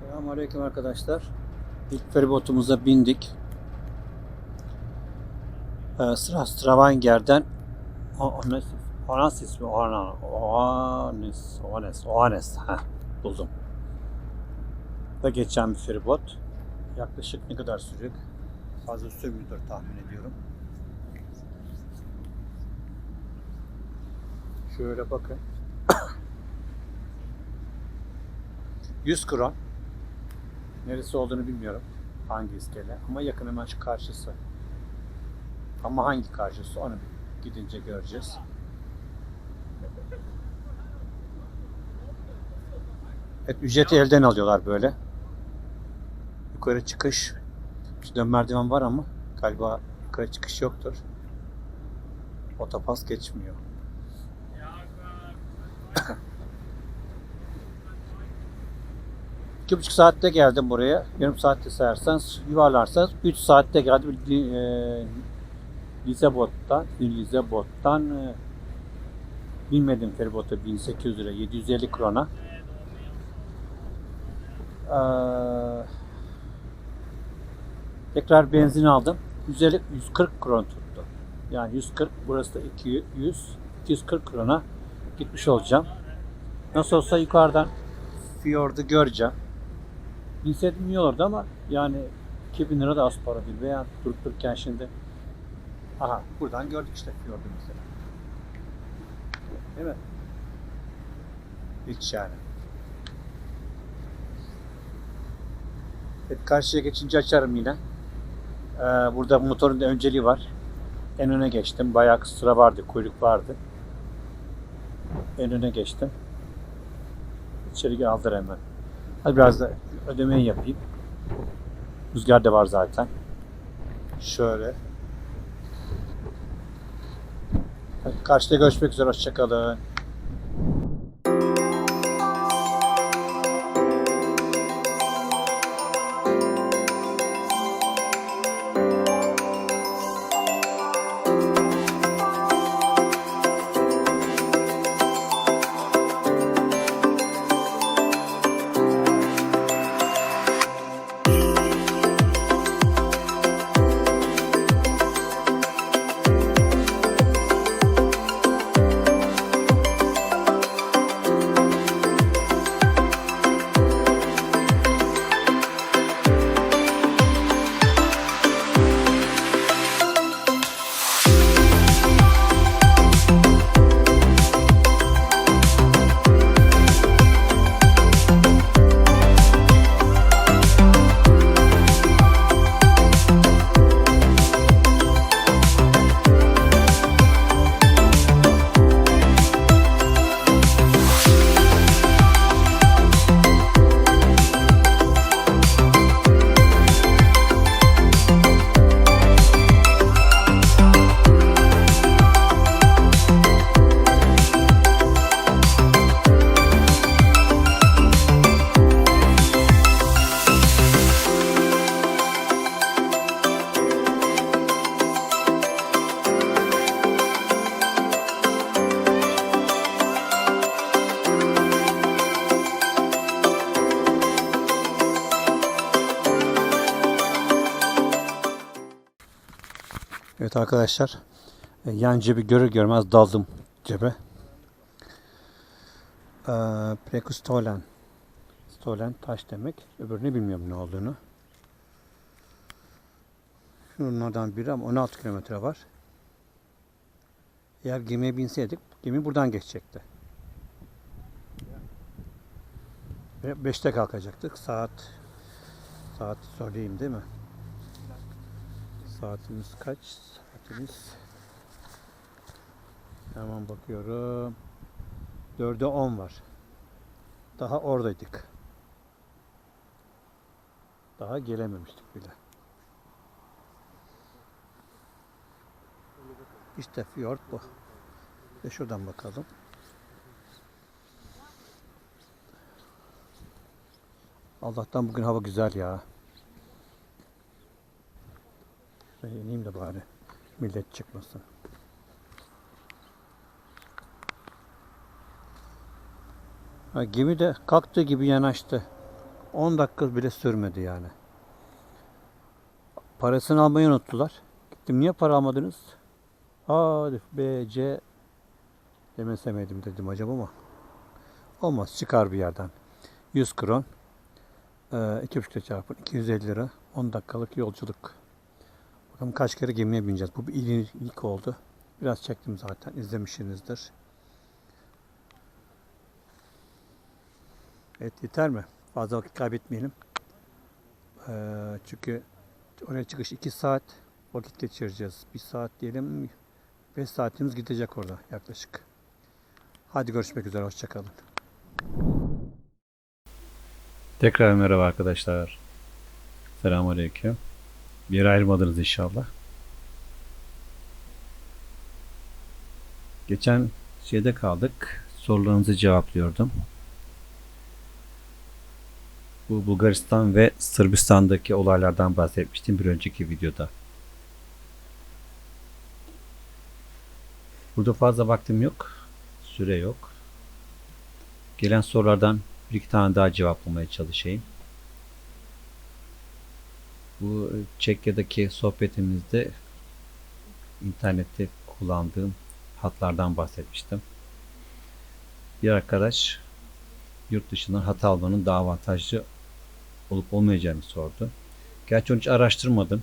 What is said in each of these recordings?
Selamünaleyküm arkadaşlar. İlk feribotumuza bindik. Ee, sıra Stravanger'den O- Ones, Onassis mi? Oanes, Oanes, Oanes. Heh, buldum. Da geçen bir feribot. Yaklaşık ne kadar sürecek? Fazla sürmüyordur tahmin ediyorum. Şöyle bakın. 100 kron. Neresi olduğunu bilmiyorum. Hangi iskele. Ama yakın hemen şu karşısı. Ama hangi karşısı onu gidince göreceğiz. Evet, ücreti elden alıyorlar böyle. Yukarı çıkış. Şurada merdiven var ama galiba yukarı çıkış yoktur. Otopas geçmiyor. İki buçuk saatte geldim buraya. Yarım saatte sayarsanız, yuvarlarsanız 3 saatte geldim. E, Lizabot'tan, Lizabot'tan e, bilmedim feribota 1800 lira, 750 krona. Ee, tekrar benzin aldım. 150, 140 kron tuttu. Yani 140, burası da 200, 240 krona gitmiş olacağım. Nasıl olsa yukarıdan fiyordu göreceğim. Olurdu ama yani 2000 lira da az para değil. Veya durup dururken şimdi aha buradan gördük işte fiyordu mesela. Değil mi? Hiç yani. Evet, karşıya geçince açarım yine. Ee, burada motorun da önceliği var. En öne geçtim. Bayağı sıra vardı, kuyruk vardı. En öne geçtim. İçeri aldır hemen. Hadi biraz da ödemeyi yapayım. Rüzgar da var zaten. Şöyle. Karşıda görüşmek üzere. Hoşçakalın. Evet arkadaşlar. e, Yan cebi görür görmez daldım cebe. Ee, Prekustolen. Stolen taş demek. Öbürünü bilmiyorum ne olduğunu. Şunlardan biri ama 16 kilometre var. Eğer gemiye binseydik gemi buradan geçecekti. Ve 5'te kalkacaktık. Saat saat söyleyeyim değil mi? Saatimiz kaç? Saatimiz hemen bakıyorum. 4'e 10 var. Daha oradaydık. Daha gelememiştik bile. İşte fiyort bu. Ve şuradan bakalım. Allah'tan bugün hava güzel ya. Şuraya ineyim de bari millet çıkmasın. Ha, gemi de kalktığı gibi yanaştı. 10 dakika bile sürmedi yani. Parasını almayı unuttular. Gittim niye para almadınız? Aa B, C demesemedim dedim acaba ama. Olmaz çıkar bir yerden. 100 kron. Ee, çarpın 250 lira. 10 dakikalık yolculuk. Bakalım kaç kere gemiye bineceğiz. Bu bir ilk, oldu. Biraz çektim zaten. izlemişsinizdir. Evet yeter mi? Fazla vakit kaybetmeyelim. Ee, çünkü oraya çıkış 2 saat vakit geçireceğiz. 1 saat diyelim 5 saatimiz gidecek orada yaklaşık. Hadi görüşmek üzere. Hoşçakalın. Tekrar merhaba arkadaşlar. Selamünaleyküm. Bir yere ayrılmadınız inşallah. Geçen şeyde kaldık. Sorularınızı cevaplıyordum. Bu Bulgaristan ve Sırbistan'daki olaylardan bahsetmiştim bir önceki videoda. Burada fazla vaktim yok. Süre yok. Gelen sorulardan bir iki tane daha cevaplamaya çalışayım. Bu Çekya'daki sohbetimizde internette kullandığım hatlardan bahsetmiştim. Bir arkadaş yurt dışından hat almanın daha avantajlı olup olmayacağını sordu. Gerçi onu hiç araştırmadım.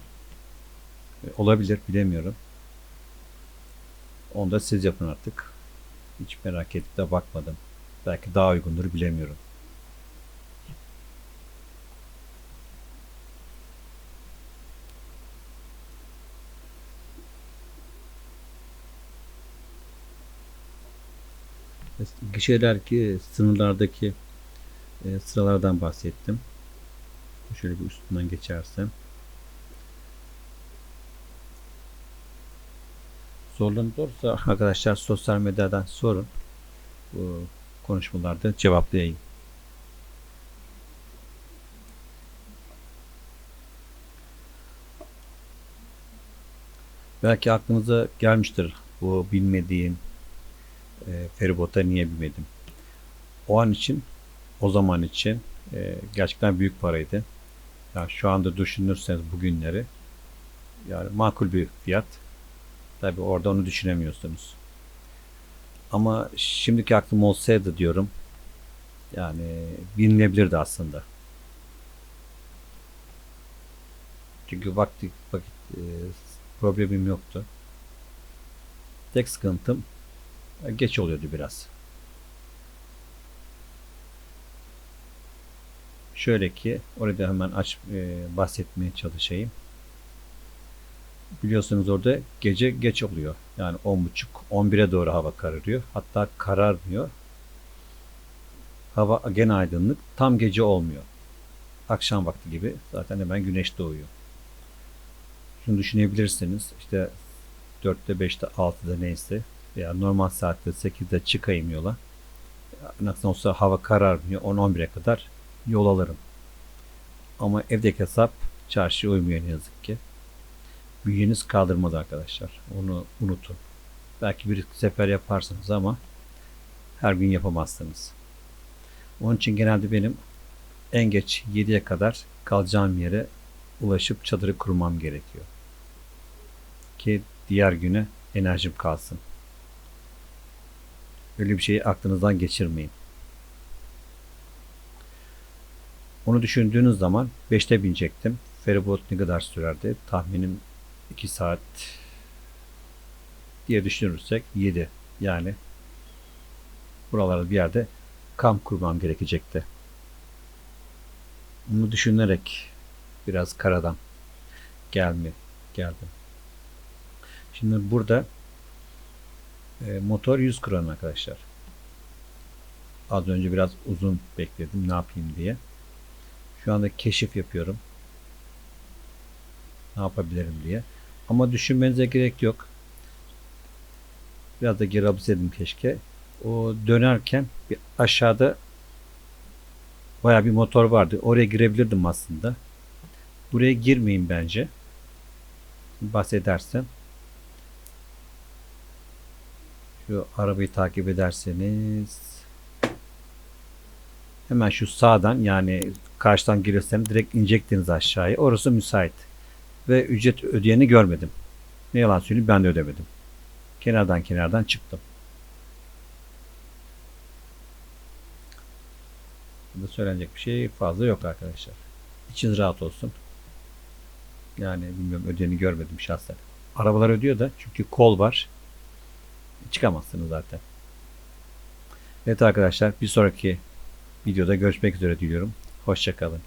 E, Olabilir bilemiyorum. Onu da siz yapın artık. Hiç merak edip de bakmadım. Belki daha uygundur bilemiyorum. Gişeler ki sınırlardaki e, sıralardan bahsettim. Şöyle bir üstünden geçersem. Sorularınız olursa arkadaşlar sosyal medyadan sorun. Bu konuşmalarda cevaplayayım. Belki aklınıza gelmiştir bu bilmediğim e, feribota niye binmedim. O an için, o zaman için e, gerçekten büyük paraydı. Yani şu anda düşünürseniz bugünleri yani makul bir fiyat. Tabi orada onu düşünemiyorsunuz. Ama şimdiki aklım olsaydı diyorum yani binilebilirdi aslında. Çünkü vakti vakit e, problemim yoktu. Tek sıkıntım geç oluyordu biraz. Şöyle ki orada hemen aç e, bahsetmeye çalışayım. Biliyorsunuz orada gece geç oluyor. Yani 10.30 11'e doğru hava kararıyor. Hatta kararmıyor. Hava gene aydınlık. Tam gece olmuyor. Akşam vakti gibi zaten hemen güneş doğuyor. Şunu düşünebilirsiniz. İşte 4'te 5'te 6'da neyse veya normal saatte 8'de çıkayım yola. Nasıl olsa hava kararmıyor. 10-11'e kadar yol alırım. Ama evdeki hesap çarşıya uymuyor ne yazık ki. Bünyeniz kaldırmadı arkadaşlar. Onu unutun. Belki bir sefer yaparsınız ama her gün yapamazsınız. Onun için genelde benim en geç 7'ye kadar kalacağım yere ulaşıp çadırı kurmam gerekiyor. Ki diğer güne enerjim kalsın. Öyle bir şeyi aklınızdan geçirmeyin. Onu düşündüğünüz zaman 5'te binecektim. Feribot ne kadar sürerdi? Tahminim 2 saat diye düşünürsek 7. Yani buralarda bir yerde kamp kurmam gerekecekti. Bunu düşünerek biraz karadan gelme geldim. Şimdi burada e, motor 100 kron arkadaşlar. Az önce biraz uzun bekledim ne yapayım diye. Şu anda keşif yapıyorum. Ne yapabilirim diye. Ama düşünmenize gerek yok. Biraz da geri abilseydim keşke. O dönerken bir aşağıda baya bir motor vardı. Oraya girebilirdim aslında. Buraya girmeyin bence. Bahsedersem. Şu arabayı takip ederseniz Hemen şu sağdan yani karşıdan girirseniz direkt inecektiniz aşağıya. Orası müsait. Ve ücret ödeyeni görmedim. Ne yalan söyleyeyim ben de ödemedim. Kenardan kenardan çıktım. Burada söylenecek bir şey fazla yok arkadaşlar. İçiniz rahat olsun. Yani bilmiyorum ödeyeni görmedim şahsen. Arabalar ödüyor da çünkü kol var. Çıkamazsınız zaten. Evet arkadaşlar bir sonraki videoda görüşmek üzere diliyorum. Hoşçakalın.